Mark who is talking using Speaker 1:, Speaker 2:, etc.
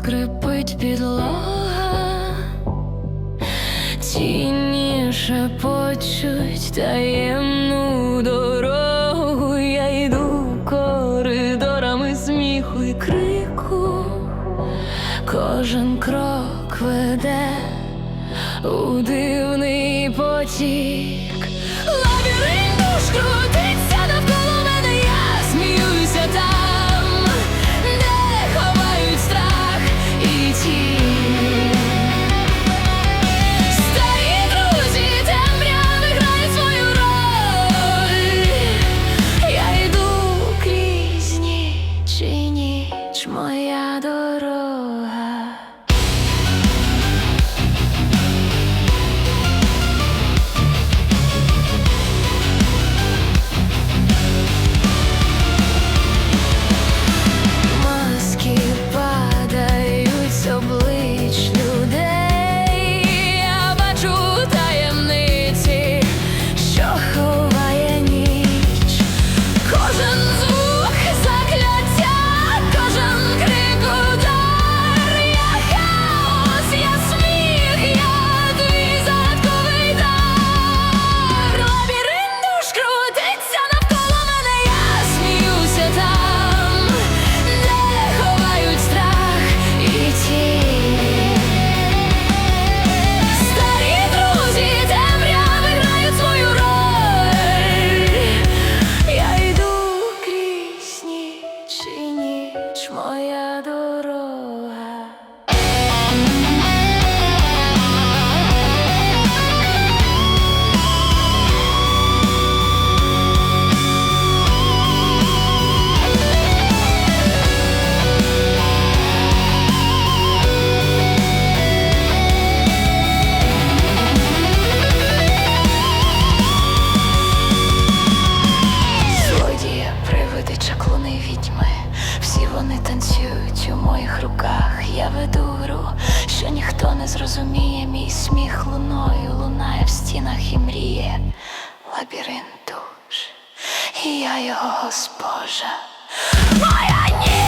Speaker 1: скрипить підлога, тіні шепочуть таємну дорогу, я йду коридорами сміху і крику, кожен крок веде у дивний потік, лабіринт крутиться ніч моя дорога. Я веду гру, що ніхто не зрозуміє. Мій сміх луною лунає в стінах і мріє. Лабіринт душ, і я його госпожа. Моя жива.